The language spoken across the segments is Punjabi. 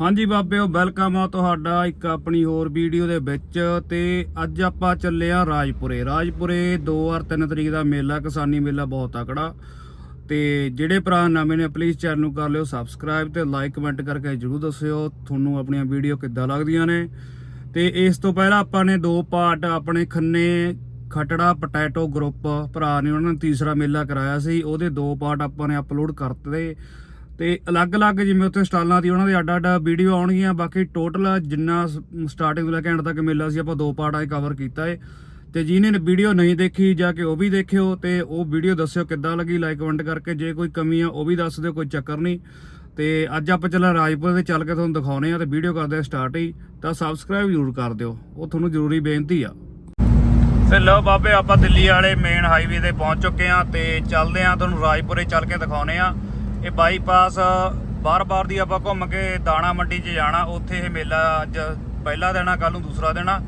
ਹਾਂਜੀ ਬਾਬਿਓ ਵੈਲਕਮ ਆ ਤੁਹਾਡਾ ਇੱਕ ਆਪਣੀ ਹੋਰ ਵੀਡੀਓ ਦੇ ਵਿੱਚ ਤੇ ਅੱਜ ਆਪਾਂ ਚੱਲੇ ਆ ਰਾਜਪੁਰੇ। ਰਾਜਪੁਰੇ 2 ਔਰ 3 ਤਰੀਕ ਦਾ ਮੇਲਾ, ਕਿਸਾਨੀ ਮੇਲਾ ਬਹੁਤ ਤਕੜਾ। ਤੇ ਜਿਹੜੇ ਭਰਾ ਨਵੇਂ ਨੇ ਪਲੀਜ਼ ਚੈਨਲ ਨੂੰ ਕਰ ਲਿਓ ਸਬਸਕ੍ਰਾਈਬ ਤੇ ਲਾਈਕ ਕਮੈਂਟ ਕਰਕੇ ਜਰੂਰ ਦੱਸਿਓ ਤੁਹਾਨੂੰ ਆਪਣੀਆਂ ਵੀਡੀਓ ਕਿੱਦਾਂ ਲੱਗਦੀਆਂ ਨੇ। ਤੇ ਇਸ ਤੋਂ ਪਹਿਲਾਂ ਆਪਾਂ ਨੇ ਦੋ ਪਾਰਟ ਆਪਣੇ ਖੰਨੇ ਖਟੜਾ ਪੋਟੈਟੋ ਗਰੁੱਪ ਭਰਾ ਨੇ, ਉਹਨਾਂ ਨੇ ਤੀਸਰਾ ਮੇਲਾ ਕਰਾਇਆ ਸੀ। ਉਹਦੇ ਦੋ ਪਾਰਟ ਆਪਾਂ ਨੇ ਅਪਲੋਡ ਕਰਤੇ। ਤੇ ਅਲੱਗ-ਅਲੱਗ ਜਿਵੇਂ ਉੱਥੇ ਸਟਾਲਾਂ ਦੀ, ਉਹਨਾਂ ਦੇ ਅੱਡ-ਅੱਡ ਵੀਡੀਓ ਆਉਣਗੀਆਂ। ਬਾਕੀ ਟੋਟਲ ਜਿੰਨਾ ਸਟਾਰਟਿੰਗ ਤੋਂ ਲੈ ਕੇ ਐਂਡ ਤੱਕ ਮੇਲਾ ਸੀ, ਆਪਾਂ ਦੋ ਪਾਰਟਾਂ 'ਚ ਕਵਰ ਕੀਤਾ ਏ। ਤੇ ਜਿਹਨੇ ਵੀਡੀਓ ਨਹੀਂ ਦੇਖੀ, ਜਾ ਕੇ ਉਹ ਵੀ ਦੇਖਿਓ ਤੇ ਉਹ ਵੀਡੀਓ ਦੱਸਿਓ ਕਿੱਦਾਂ ਲੱਗੀ ਲਾਈਕ ਕਮੈਂਟ ਕਰਕੇ। ਜੇ ਕੋਈ ਕਮੀ ਆ, ਉਹ ਵੀ ਦੱਸ ਦਿਓ, ਕੋਈ ਚੱਕਰ ਨਹੀਂ। ਤੇ ਅੱਜ ਆਪਾਂ ਚੱਲਾਂ ਰਾਜਪੁਰ ਦੇ, ਚੱਲ ਕੇ ਤੁਹਾਨੂੰ ਦਿਖਾਉਨੇ ਆ ਤੇ ਵੀਡੀਓ ਕਰਦੇ ਆ ਸਟਾਰਟ ਹੀ। ਤਾਂ ਸਬਸਕ੍ਰਾਈਬ ਜ਼ਰੂਰ ਕਰ ਦਿਓ। ਉਹ ਤੁਹਾਨੂੰ ਜ਼ਰੂਰੀ ਬੇਨਤੀ ਆ। ਤੇ ਲਓ ਬਾਬੇ, ਆਪਾਂ ਦਿੱਲੀ ਵਾਲੇ ਮੇਨ ਹਾਈਵੇ ਤੇ ਪਹੁੰਚ ਚੁੱਕੇ ਆ ਤੇ ਚੱਲਦੇ ਆ, ਤੁਹਾਨੂੰ ਰਾਜਪੁਰੇ ਚੱਲ ਕੇ ਦਿਖਾਉਨੇ ਆ। ਇਹ ਬਾਈਪਾਸ ਬਾਰ-ਬਾਰ ਦੀ ਆਪਾਂ ਘੁੰਮ ਕੇ ਦਾਣਾ ਮੰਡੀ 'ਚ ਜਾਣਾ ਉੱਥੇ ਇਹ ਮੇਲਾ ਅੱਜ ਪਹਿਲਾ ਦਿਨ ਆ ਕੱਲ ਨੂੰ ਦੂਸਰਾ ਦਿਨ ਆ।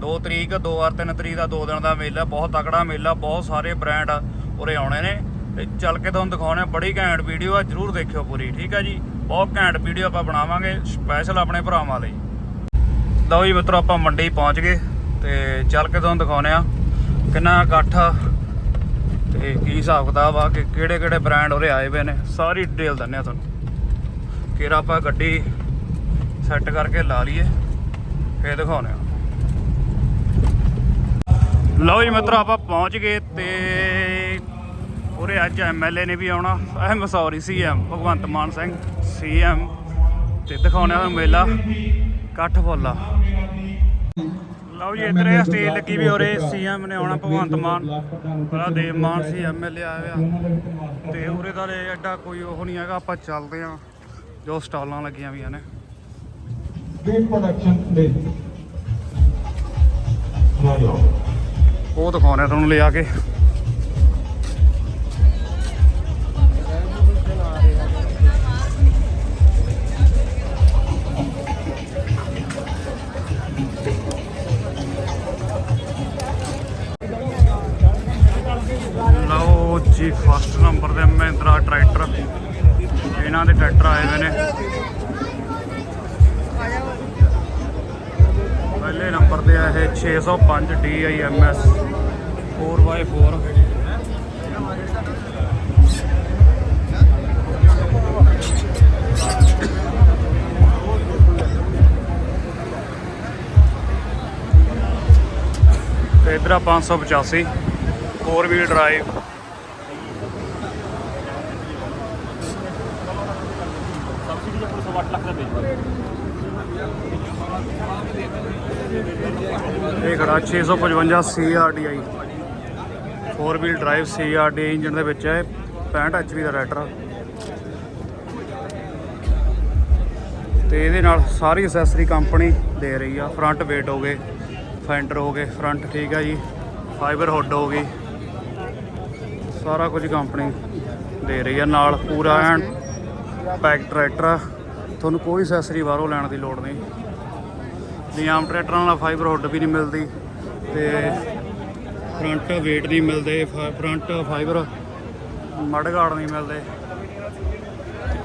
2 ਤਰੀਕ 2 ਔਰ 3 ਤਰੀਕ ਦਾ ਦੋ ਦਿਨ ਦਾ ਮੇਲਾ ਬਹੁਤ ਤਕੜਾ ਮੇਲਾ ਬਹੁਤ ਸਾਰੇ ਬ੍ਰਾਂਡ ਉਰੇ ਆਉਣੇ ਨੇ। ਤੇ ਚੱਲ ਕੇ ਤੁਹਾਨੂੰ ਦਿਖਾਉਣੇ ਆ, ਬੜੀ ਘੈਂਟ ਵੀਡੀਓ ਆ ਜਰੂਰ ਦੇਖਿਓ ਪੂਰੀ ਠੀਕ ਆ ਜੀ? ਬਹੁਤ ਘੈਂਟ ਵੀਡੀਓ ਆਪਾਂ ਬਣਾਵਾਂਗੇ ਸਪੈਸ਼ਲ ਆਪਣੇ ਭਰਾਵਾਂ ਲਈ। ਲਓ ਜੀ ਮਿੱਤਰੋ ਆਪਾਂ ਮੰਡੀ ਪਹੁੰਚ ਗਏ ਤੇ ਚੱਲ ਕੇ ਤੁਹਾਨੂੰ ਦਿਖਾਉਨੇ ਆ ਕਿੰਨਾ ਇਕੱਠ ਤੇ ਕੀ ਹਿਸਾਬ ਕਿਤਾਬ ਆ ਕਿ ਕਿਹੜੇ ਕਿਹੜੇ ਬ੍ਰਾਂਡ ਉਰੇ ਆਏ ਹੋਏ ਨੇ, ਸਾਰੀ ਡਿਟੇਲ ਦਿੰਨੇ ਆ ਤੁਹਾਨੂੰ। ਕਿਰਾ ਆਪਾਂ ਗੱਡੀ ਸੈੱਟ ਕਰਕੇ ਲਾ ਲਈਏ, ਫੇਰ ਦਿਖਾਉਨੇ ਆ। ਲਓ ਜੀ ਮਿੱਤਰੋ, ਆਪਾਂ ਪਹੁੰਚ ਗਏ ਤੇ ਉਰੇ ਅੱਜ ਐਮਐਲਏ ਨੇ ਵੀ ਆਉਣਾ। ਅਹਿਮ sorry CM Bhagwant Mann Singh CM ਤੇ ਦਿਖਾਉਣੇ ਆ ਮੇਲਾ, ਇਕੱਠ ਫੁੱਲਾ ਲਓ ਜੀ ਇੱਧਰ ਇਹ ਸਟੇਜ ਲੱਗੀ ਵੀ ਉਰੇ ਸੀਐਮ ਨੇ ਆਉਣਾ ਭਗਵੰਤ ਮਾਨ। ਬੜਾ ਦੇਵ ਮਾਨ ਸੀ ਐਮਐਲਏ ਆਇਆ ਹੋਇਆ। ਤੇ ਉਰੇ ਦਾ ਐਡਾ ਕੋਈ ਉਹ ਨਹੀਂ ਹੈਗਾ ਆਪਾਂ ਚੱਲਦੇ ਆ ਜੋ ਸਟਾਲਾਂ ਲੱਗੀਆਂ ਵੀਆਂ ਨੇ। Production day. Radio. ਉਹ ਦਿਖਾਉਣੇ ਤੁਹਾਨੂੰ ਲਿਆ ਕੇ। ਜੀ ਫਸਟ ਨੰਬਰ ਤੇ ਮਹਿੰਦਰਾ ਟਰੈਕਟਰ। ਇਹਨਾਂ ਦੇ ਟਰੈਕਟਰ ਆਏ ਹੋਏ ਨੇ। ਪਹਿਲੇ ਨੰਬਰ ਤੇ ਆ ਇਹ 605 DIMS 4x4 ਤੇ ਇਧਰ ਆ 585 4 ਵੀਲ ਡਰਾਈਵ ਸਬਸਿਡੀ ਦੇ 108 ਲੱਖ ਦਾ ਵੇਚਦਾ ਇਹ ਖੜਾ 655 CRDI 4 wheel drive CRDI engine ਦੇ ਵਿੱਚ ਹੈ 65 HP ਦਾ ਰੈਟਰ ਤੇ ਇਹਦੇ ਨਾਲ ਸਾਰੀ ਐਕਸੈਸਰੀ ਕੰਪਨੀ ਦੇ ਰਹੀ ਆ ਫਰੰਟ ਵੇਟ ਹੋ ਗਏ ਫੈਂਡਰ ਹੋ ਗਏ ਫਰੰਟ ਠੀਕ ਆ ਜੀ ਫਾਈਬਰ ਹੁੱਡ ਹੋ ਗਈ। ਸਾਰਾ ਕੁਝ ਕੰਪਨੀ ਦੇ ਰਹੀ ਆ, ਨਾਲ ਪੂਰਾ ਐਂਡ ਪੈਕ ਟਰੈਕਟਰ ਆ। ਤੁਹਾਨੂੰ ਕੋਈ ਅਸੈਸਰੀ ਬਾਹਰੋਂ ਲੈਣ ਦੀ ਲੋੜ ਨਹੀਂ। ਨਹੀਂ, ਆਮ ਟਰੈਕਟਰਾਂ ਨਾਲ ਫਾਈਬਰ ਹੁੱਡ ਵੀ ਨਹੀਂ ਮਿਲਦੀ ਤੇ ਫਰੰਟ ਵੇਟ ਨਹੀਂ ਮਿਲਦੇ ਫਰੰਟ ਫਾਈਬਰ ਮੜਗਾੜ ਨਹੀਂ ਮਿਲਦੇ।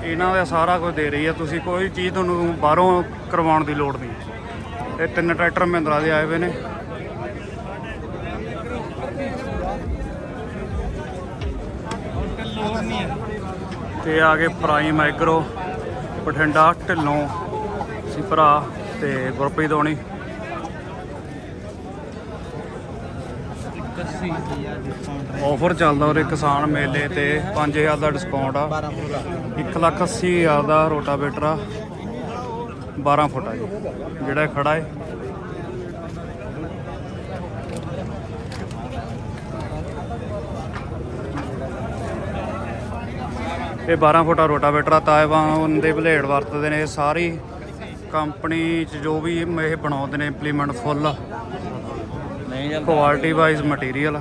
ਇਹਨਾਂ ਦਾ ਸਾਰਾ ਕੁਝ ਦੇ ਰਹੀ ਹੈ ਤੁਸੀਂ ਕੋਈ ਚੀਜ਼ ਤੁਹਾਨੂੰ ਬਾਹਰੋਂ ਕਰਵਾਉਣ ਦੀ ਲੋੜ ਨਹੀਂ। ਇਹ ਤਿੰਨ ਟਰੈਕਟਰ ਮਹਿੰਦਰਾ ਦੇ ਆਏ ਹੋਏ ਨੇ। ਤੇ ਆ ਗਏ ਪ੍ਰਾਈਮ ਐਗਰੋ। ਬਠਿੰਡਾ ਢਿੱਲੋਂ ਸੀ ਭਰਾ ਤੇ ਗੁਰਪ੍ਰੀਤ ਹੋਣੀ। ਆਫਰ ਚੱਲਦਾ ਉਰੇ ਕਿਸਾਨ ਮੇਲੇ ਤੇ 5000 ਦਾ ਡਿਸਕਾਊਂਟ ਆ। 180000 ਦਾ ਰੋਟਾਵੇਟਰ ਆ। 12 ਫੁੱਟ ਆ ਜੀ ਜਿਹੜਾ ਖੜਾ ਹੈ ਇਹ 12 ਫੁੱਟਾ ਰੋਟਾਵੇਟਰ ਆ, ਤਾਇਵਾਨ ਦੇ ਬਲੇਡ ਵਰਤਦੇ ਨੇ, ਇਹ ਸਾਰੀ ਕੰਪਨੀ ਚ ਜੋ ਵੀ ਇਹ ਬਣਾਉਂਦੇ ਨੇ ਇੰਪਲੀਮੈਂਟ ਫੁੱਲ ਨਹੀਂ ਕੁਆਲਿਟੀ ਵਾਈਜ਼ ਮਟੀਰੀਅਲ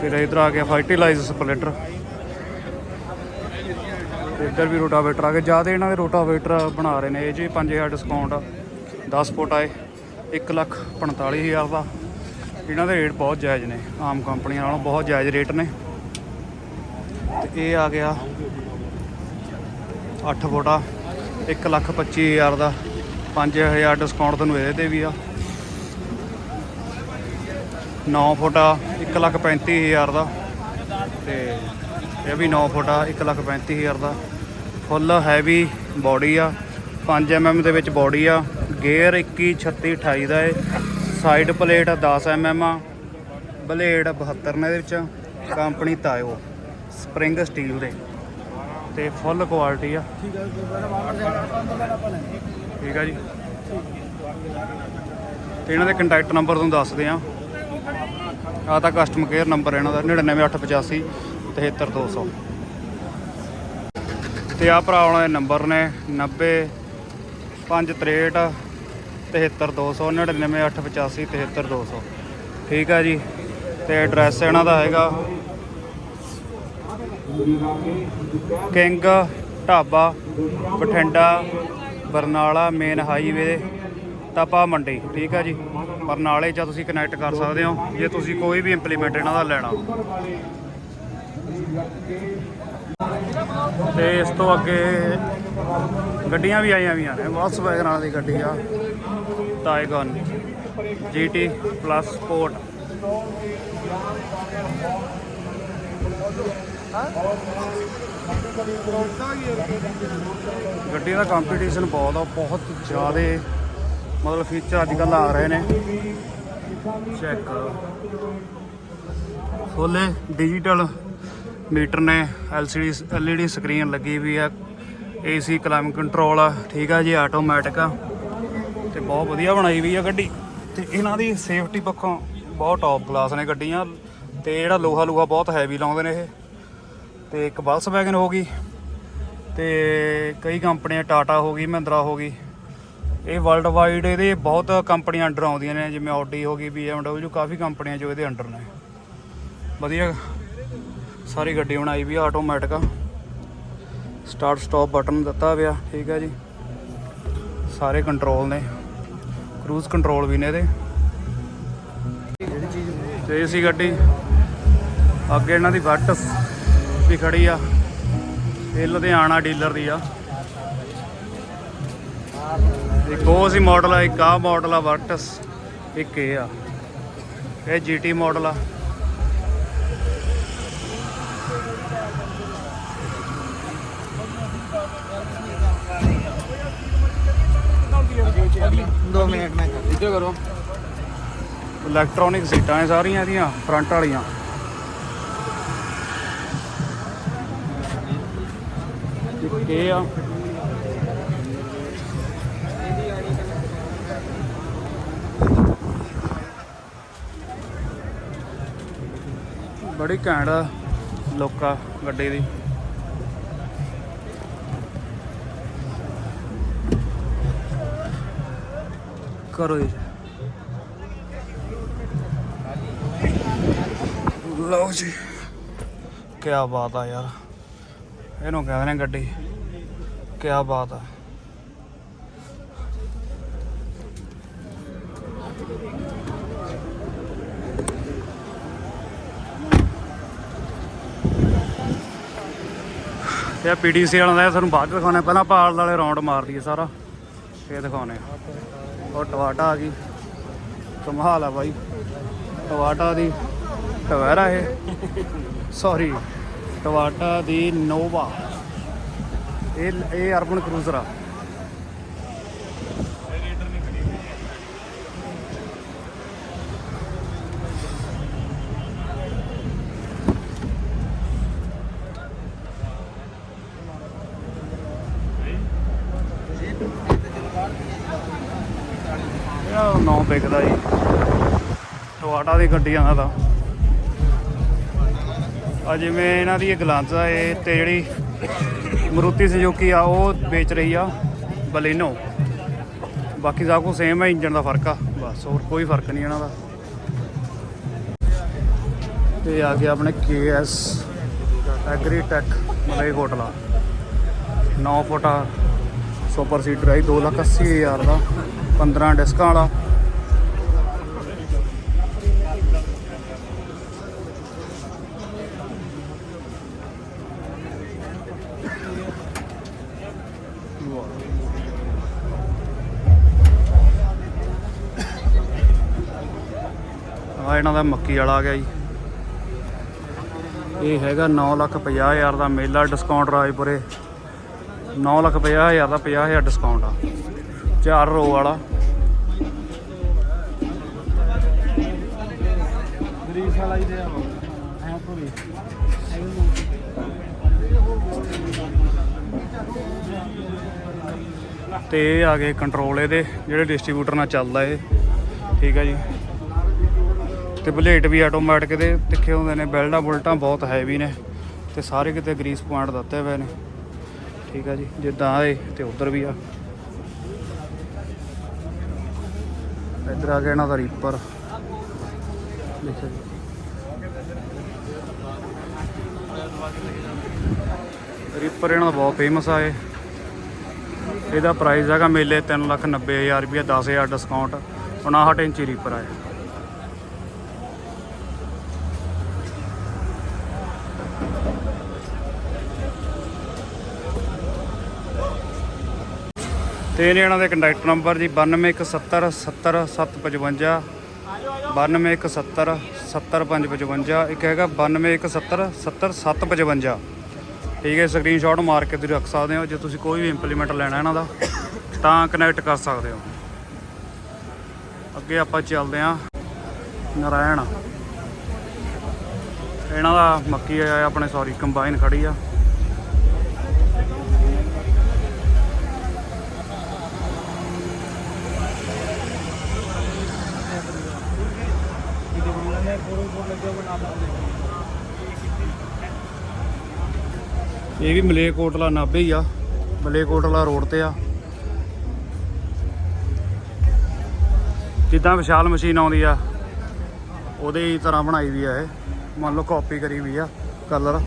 ਫਿਰ ਇਧਰ ਆ ਗਿਆ ਫਰਟੀਲਾਈਜ਼ਰ ਸਪਲਿਟਰ ਇੱਧਰ ਵੀ ਰੋਟਾਵੇਟਰ ਆ ਗਏ। ਜ਼ਿਆਦਾ ਇਹਨਾਂ ਦੇ ਰੋਟਾਵੇਟਰ ਬਣਾ ਰਹੇ ਨੇ, ਇਹ ਜੀ 5000 ਡਿਸਕਾਊਂਟ 10 ਫੁੱਟ ਆਏ 1 ਲੱਖ 45000 ਦਾ। ਇਹਨਾਂ ਦੇ ਰੇਟ ਬਹੁਤ ਜਾਇਜ਼ ਨੇ, ਆਮ ਕੰਪਨੀਆਂ ਨਾਲੋਂ ਬਹੁਤ ਜਾਇਜ਼ ਰੇਟ ਨੇ। ਇਹ ਆ ਗਿਆ 8 ਫੁੱਟਾ 1 ਲੱਖ 25 ਹਜ਼ਾਰ ਦਾ 5000 ਡਿਸਕਾਊਂਟ ਤੁਹਾਨੂੰ ਇਹਦੇ ਤੇ ਵੀ ਆ। 9 ਫੁੱਟਾ 1 ਲੱਖ 35 ਹਜ਼ਾਰ ਦਾ, ਤੇ ਇਹ ਵੀ 9 ਫੁੱਟਾ 1 ਲੱਖ 35 ਹਜ਼ਾਰ ਦਾ। ਫੁੱਲ ਹੈਵੀ ਬਾਡੀ ਆ 5 mm ਦੇ ਵਿੱਚ ਬਾਡੀ ਆ, ਗੇਅਰ 21 36 28 ਦਾ ਏ। ਸਾਈਡ ਪਲੇਟ 10 mm ਆ, ਬਲੇਡ 72 ਨੇ ਇਹਦੇ ਵਿੱਚ, ਕੰਪਨੀ ਤਾਇਓ, ਸਪਰਿੰਗ ਸਟੀਲ ਦੇ, ਤੇ ਫੁੱਲ ਕੁਆਲਿਟੀ ਆ। ਠੀਕ ਆ ਜੀ। ਤੇ ਇਹਨਾਂ ਦੇ ਕੰਟੈਕਟ ਨੰਬਰ ਤੁਹਾਨੂੰ ਦੱਸਦੇ ਆ। ਆ ਤਾਂ ਕਸਟਮਰ ਕੇਅਰ ਨੰਬਰ ਇਹਨਾਂ ਦਾ 99885 73200 ਤੇ ਆ ਭਰਾ ਉਹਨਾਂ ਦੇ ਨੰਬਰ ਨੇ 90 563 73200 99885 73200 ਠੀਕ ਆ ਜੀ, ਤੇ ਐਡਰੈਸ ਇਹਨਾਂ ਦਾ ਹੈਗਾ। King dhaba, Bathinda, Barnala, main highway Tapa Mandi. ਠੀਕ ਆ ਜੀ, ਬਰਨਾਲੇ 'ਚ ਤੁਸੀਂ ਕਨੈਕਟ ਕਰ ਸਕਦੇ ਹੋ, ਜੇ ਤੁਸੀਂ ਕੋਈ ਵੀ ਇੰਪਲੀਮੈਂਟ ਇਹਨਾਂ ਦਾ ਲੈਣਾ। ਤੇ ਇਸ ਤੋਂ ਅੱਗੇ ਗੱਡੀਆਂ ਵੀ ਆਈਆਂ ਵੀਆਂ ਨੇ, ਬਹੁਤ ਵੈਗਨਾਂ ਦੀ ਗੱਡੀ ਆ। ਟਾਈਗਨ GT ਪਲੱਸ ਸਪੋਰਟ ਗੱਡੀ ਦਾ ਕੰਪੀਟੀਸ਼ਨ ਬਹੁਤ ਆ, ਬਹੁਤ ਜ਼ਿਆਦਾ ਮਤਲਬ ਫੀਚਰ ਅੱਜ ਕੱਲ੍ਹ ਆ ਰਹੇ ਨੇ। ਚੈੱਕ ਕਰੋ। ਫੁੱਲੇ ਡਿਜੀਟਲ ਮੀਟਰ ਨੇ LCD LED ਸਕਰੀਨ ਲੱਗੀ ਵੀ ਆ। AC ਕਲਾਈਮ ਕੰਟਰੋਲ ਆ, ਠੀਕ ਆ ਜੀ ਆਟੋਮੈਟਿਕ ਆ। ਤੇ ਬਹੁਤ ਵਧੀਆ ਬਣਾਈ ਵੀ ਆ ਗੱਡੀ। ਤੇ ਇਹਨਾਂ ਦੀ ਸੇਫਟੀ ਪੱਖੋਂ ਬਹੁਤ ਟੌਪ ਕਲਾਸ ਨੇ ਗੱਡੀਆਂ। ਤੇ ਜਿਹੜਾ ਲੋਹਾ ਲੂਹਾ ਬਹੁਤ ਹੈਵੀ ਲਾਉਂਦੇ ਨੇ ਇਹ। ਤੇ ਇੱਕ ਬੱਸ ਵੈਗਨ ਹੋ ਗਈ। ਤੇ ਕਈ ਕੰਪਨੀਆਂ, ਟਾਟਾ ਹੋ ਗਈ, ਮਹਿੰਦਰਾ ਹੋ ਗਈ। ਇਹ ਵਰਲਡ ਵਾਈਡ ਇਹਦੇ ਬਹੁਤ ਕੰਪਨੀਆਂ ਅੰਡਰ ਆਉਂਦੀਆਂ ਨੇ, ਜਿਵੇਂ ਆਡੀ ਹੋ ਗਈ, BMW, ਕਾਫੀ ਕੰਪਨੀਆਂ ਜੋ ਇਹਦੇ ਅੰਡਰ ਨੇ। ਵਧੀਆ ਸਾਰੀ ਗੱਡੀ ਬਣਾਈ ਵੀ ਆਟੋਮੈਟਿਕ ਆ। ਸਟਾਰਟ ਸਟਾਪ ਬਟਨ ਦਿੱਤਾ ਪਿਆ ਠੀਕ ਹੈ ਜੀ। ਸਾਰੇ ਕੰਟਰੋਲ ਨੇ। ਕਰੂਜ਼ ਕੰਟਰੋਲ ਵੀ ਨੇ ਇਹਦੇ। ਤੇ ਇਹ ਗੱਡੀ। ਅੱਗੇ ਇਹਨਾਂ ਦੀ ਵਟਸ ਵੀ ਖੜੀ ਆ। ਇਹ ਲੁਧਿਆਣਾ ਡੀਲਰ ਦੀ ਆ। ਇੱਕ ਉਹ ਸੀ ਮਾਡਲ ਆ, ਇੱਕ ਆ ਮਾਡਲ ਆ ਵਟਸ ਇੱਕ ਇਹ ਆ। ਇਹ ਜੀਟੀ ਮਾਡਲ ਆ। ਪਿੱਛੇ ਕਰੋ ਇਲੈਕਟ੍ਰੋਨਿਕ ਸੀਟਾਂ ਇਹ ਸਾਰੀਆਂ ਇਹਦੀਆਂ ਫਰੰਟ ਵਾਲੀਆਂ ਇਹ ਆ ਬੜੀ ਘੈਂਟ ਲੁੱਕ ਆ ਗੱਡੀ ਦੀ ਕਰੋ ਜੀ। ਲਓ ਜੀ। ਕੀ ਬਾਤ ਆ ਯਾਰ। ਇਹਨੂੰ ਕਹਿੰਦੇ ਨੇ ਗੱਡੀ। ਕੀ ਬਾਤ ਆ। ਇਹ ਪੀਡੀਸੀ ਵਾਲਾ ਦਾ ਤੁਹਾਨੂੰ ਬਾਅਦ 'ਚ ਦਿਖਾਉਣਾ। ਪਹਿਲਾਂ ਪਾਲ ਵਾਲੇ ਰੌਂਡ ਮਾਰ ਦਈਏ ਸਾਰਾ। ਫੇਰ ਦਿਖਾਉਣੇ ਆ। ਉਹ ਟਵਾਟਾ ਆ ਗਈ। ਕਮਾਲ ਆ ਬਾਈ। ਟਵਾਟਾ ਦੀ ਟਵੈਰਾ ਇਹ। ਸੌਰੀ ਟਵਾਟਾ ਦੀ ਨੋਵਾ। ਇਹ ਇਹ ਅਰਬਨ ਕਰੂਜ਼ਰ ਆ। ਇਹ ਨੌ ਵਿਕਦਾ ਜੀ। ਟਵਾਟਾ ਦੀ ਗੱਡੀਆਂ ਦਾ ਤਾਂ। ਆ ਜਿਵੇਂ ਇਹਨਾਂ ਦੀ ਇਹ ਗਲਾਂਜ਼ਾ ਏ ਤੇ ਜਿਹੜੀ ਮਰੂਤੀ ਸੁਜ਼ੂਕੀ ਆ, ਉਹ ਵੇਚ ਰਹੀ ਆ ਬਲੇਨੋ। ਬਾਕੀ ਸਭ ਕੁਝ ਸੇਮ ਹੈ ਇੰਜਨ ਦਾ ਫ਼ਰਕ ਆ। ਬਸ ਹੋਰ ਕੋਈ ਫ਼ਰਕ ਨਹੀਂ ਇਹਨਾਂ ਦਾ। ਤੇ ਆ ਗਿਆ ਆਪਣੇ KS ਐਗਰੀਟੈਕ ਮਲਈ ਹੋਟਲਾ 9 ਫੁੱਟਾ ਸੁਪਰ ਸੀਟਰ ਹੈ 2 ਲੱਖ 80 ਹਜ਼ਾਰ ਦਾ। 15 ਡਿਸਕਾਂ ਵਾਲਾ। ਇਹਨਾਂ ਦਾ ਮੱਕੀ ਵਾਲਾ ਆ ਗਿਆ ਜੀ। ਇਹ ਹੈਗਾ 9 ਲੱਖ 50 ਹਜ਼ਾਰ ਦਾ ਮੇਲਾ ਡਿਸਕਾਊਂਟ ਰਾਜਪੁਰੇ। 9 ਲੱਖ 50 ਹਜ਼ਾਰ ਦਾ 50 ਹਜ਼ਾਰ ਡਿਸਕਾਊਂਟ ਆ। ਚਾਰ ਰੋ ਵਾਲਾ। ਗਰੀਸ ਵਾਲਾ ਹੀ ਦੇ ਆਵਾ ਐ ਪੂਰੀ ਤੇ ਇਹ ਆ ਗਏ ਕੰਟਰੋਲ ਇਹਦੇ, ਜਿਹੜੇ ਡਿਸਟ੍ਰੀਬਿਊਟਰ ਨਾਲ ਚੱਲਦਾ ਇਹ। ਠੀਕ ਆ ਜੀ। ਤੇ ਬੁਲੇਟ ਵੀ ਆਟੋਮੈਟਿਕ ਦੇ ਤਿੱਖੇ ਹੁੰਦੇ ਨੇ, ਬੈਲਟਾਂ ਬੁਲਟਾਂ ਬਹੁਤ ਹੈਵੀ ਨੇ। ਤੇ ਸਾਰੇ ਕਿਤੇ ਗਰੀਸ ਪੁਆਇੰਟ ਦਿੱਤੇ ਹੋਏ ਨੇ। ਠੀਕ ਆ ਜੀ, ਜਿੱਦਾਂ ਇਹ ਤੇ ਉਧਰ ਵੀ ਆ। ਇੱਧਰ ਆ ਗਿਆ ਇਹਨਾਂ ਦਾ ਰੀਪਰ ਦੇਖੋ ਰੀਪਰ ਇਹਨਾਂ ਦਾ ਬਹੁਤ ਫੇਮਸ ਆ ਇਹ। ਇਹਦਾ ਪ੍ਰਾਈਸ ਹੈਗਾ ਮੇਲੇ 390000 ਰੁਪਏ 10000 ਡਿਸਕਾਊਂਟ 59 ਇੰਚੀ ਰੀਪਰ ਆ ਇਹ। ਤੇ ਇਹ ਇਹਨਾਂ ਦੇ ਕੰਟੈਕਟ ਨੰਬਰ ਜੀ 9170 70 755 9170 70555 ਇੱਕ ਹੈਗਾ 9170 70 755 ਠੀਕ ਹੈ ਸਕਰੀਨਸ਼ਾਟ ਮਾਰ ਕੇ ਤੁਸੀਂ ਰੱਖ ਸਕਦੇ ਹੋ, ਜੇ ਤੁਸੀਂ ਕੋਈ ਵੀ ਇੰਪਲੀਮੈਂਟ ਲੈਣਾ ਇਹਨਾਂ ਦਾ, ਤਾਂ ਕਨੈਕਟ ਕਰ ਸਕਦੇ ਹੋ। ਅੱਗੇ ਆਪਾਂ ਚੱਲਦੇ ਹਾਂ, ਨਾਰਾਇਣ। ਇਹਨਾਂ ਦਾ ਮੱਕੀ ਆ, ਆਪਣੇ ਸੌਰੀ ਕੰਬਾਈਨ ਖੜੀ ਆ। ਇਹ ਵੀ ਮਲੇਕੋਟਲਾ ਨਾਭੇ ਹੀ ਆ। ਮਲੇਕੋਟਲਾ ਰੋਡ ਤੇ ਆ। ਜਿੱਦਾਂ ਵਿਸ਼ਾਲ ਮਸ਼ੀਨ ਆਉਂਦੀ ਆ, ਉਹਦੇ ਹੀ ਤਰ੍ਹਾਂ ਬਣਾਈ ਵੀ ਆ ਇਹ। ਮੰਨ ਲਓ ਕਾਪੀ ਕਰੀ ਵੀ ਆ ਕਲਰ ਲਓ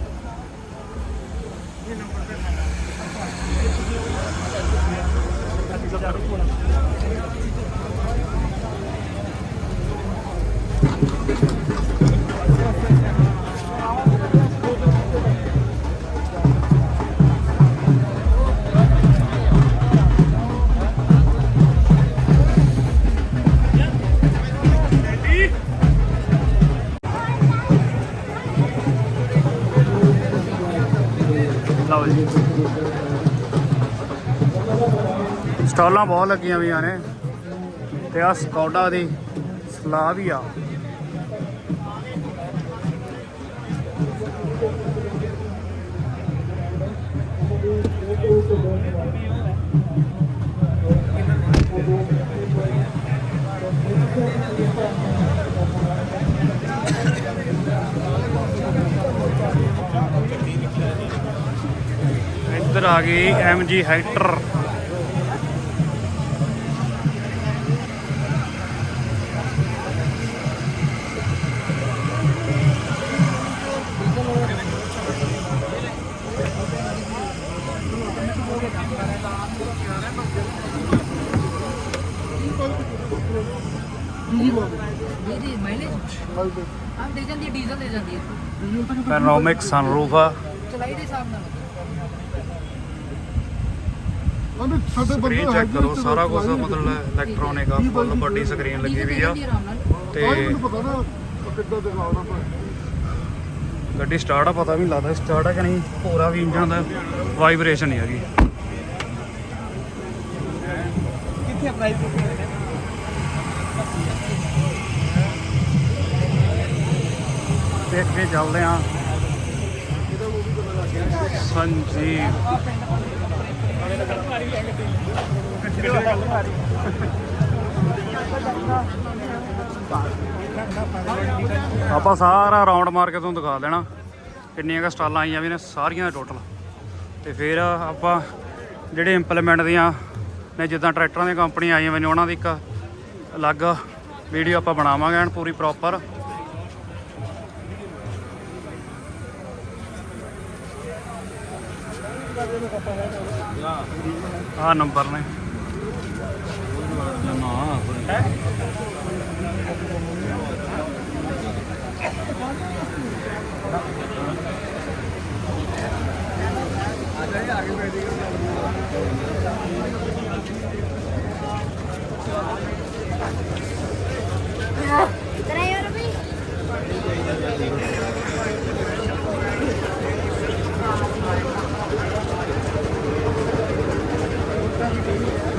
ਸਟਾਲਾਂ ਬਹੁਤ ਲੱਗੀਆਂ ਹੋਈਆਂ ਨੇ। ਤੇ ਆ ਸਕੌਡਾ ਦੀ ਸਲਾਹ ਵੀ ਆ। ਇੱਧਰ ਆ ਗਈ ਐਮਜੀ ਹੈਕਟਰ ਜਾਂਦੀ ਹੈ। ਹੈ ਪੈਨੋਰਮਿਕ ਸਨਰੂਫ ਆ। ਚਲਾਈ ਦੇ ਹਿਸਾਬ ਨਾਲ। ਉਹਨੇ ਸਾਡੇ ਸਕਰੀਨ ਚੈੱਕ ਕਰੋ ਸਾਰਾ ਕੁਝ ਮਤਲਬ ਇਲੈਕਟ੍ਰੋਨਿਕ ਆ ਫੁੱਲ ਵੱਡੀ ਸਕਰੀਨ ਲੱਗੀ ਹੋਈ ਆ। ਤੇ ਪਤਾ ਨਾ ਕਿੱਦਾਂ ਦਿਖਾਉਣਾ ਪਾ ਗੱਡੀ ਸਟਾਰਟ ਆ ਪਤਾ ਵੀ ਨਹੀਂ ਲੱਗਦਾ ਸਟਾਰਟ ਆ ਕਿ ਨਹੀਂ। ਪੂਰਾ ਵੀ ਇੰਜਨ ਦਾ ਵਾਈਬ੍ਰੇਸ਼ਨ ਨਹੀਂ ਹੈਗੀ ਕਿੱਥੇ ਪ੍ਰਾਈਸ ਦੇਖ ਕੇ ਚੱਲਦੇ ਆ ਸੰਜੀਵ ਆਪਾਂ ਸਾਰਾ ਰਾਉਂਡ ਮਾਰ ਕੇ ਤੁਹਾਨੂੰ ਦਿਖਾ ਦੇਣਾ। ਕਿੰਨੀਆਂ ਕ ਸਟਾਲਾਂ ਆਈਆਂ ਵੀ ਨੇ, ਸਾਰੀਆਂ ਟੋਟਲ ਤੇ ਫਿਰ ਆਪਾਂ ਜਿਹੜੇ ਇੰਪਲੀਮੈਂਟ ਦੀਆਂ ਨੇ, ਜਿੱਦਾਂ ਟਰੈਕਟਰਾਂ ਦੀਆਂ ਕੰਪਨੀਆਂ ਆਈਆਂ ਨੇ, ਉਹਨਾਂ ਦੀ ਇੱਕ ਅਲੱਗ ਵੀਡੀਓ ਆਪਾਂ ਬਣਾਵਾਂਗੇ ਐਨ ਪੂਰੀ ਪ੍ਰੋਪਰ ਆ ਨੰਬਰ ਨੇ ਆ ਜਾ ਆ ਕੇ ਬੈਠੀ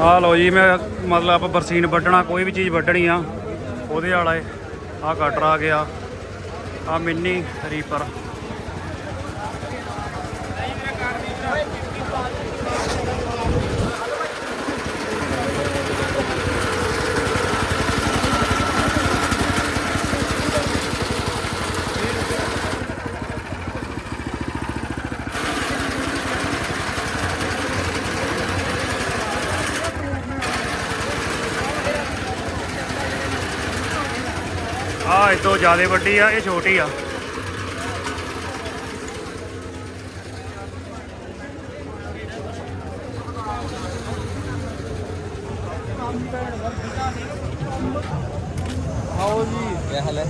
ਆਹ ਲਓ ਜੀ, ਮੈਂ ਮਤਲਬ ਆਪਾਂ ਬਰਸੀਨ ਵੱਢਣਾ, ਕੋਈ ਵੀ ਚੀਜ਼ ਵੱਢਣੀ ਆ, ਉਹਦੇ ਵਾਲਾ ਏ ਆ ਕਟਰ ਆ ਗਿਆ ਆ ਮਿੰਨੀ ਰੀਪਰ ਆ ਇਹ ਤੋਂ ਜ਼ਿਆਦਾ ਵੱਡੀ ਆ ਇਹ ਛੋਟੀ ਆ ਆਓ ਜੀ ਕੀ ਹਾਲ ਹੈ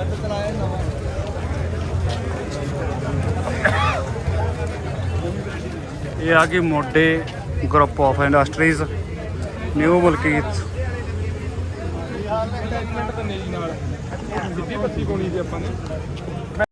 ਅੱਜ ਚਲਾਇਆ ਨਵਾਂ ਇਹ ਆ ਗਈ ਮੋਢੇ group of industries new Malkit. Attachment ਤਾਂ ਨਹੀਂ ਨਾਲ। ਸਿੱਧੀ ਪੱਤੀ ਪਾਉਣੀ ਸੀ ਆਪਾਂ ਨੇ।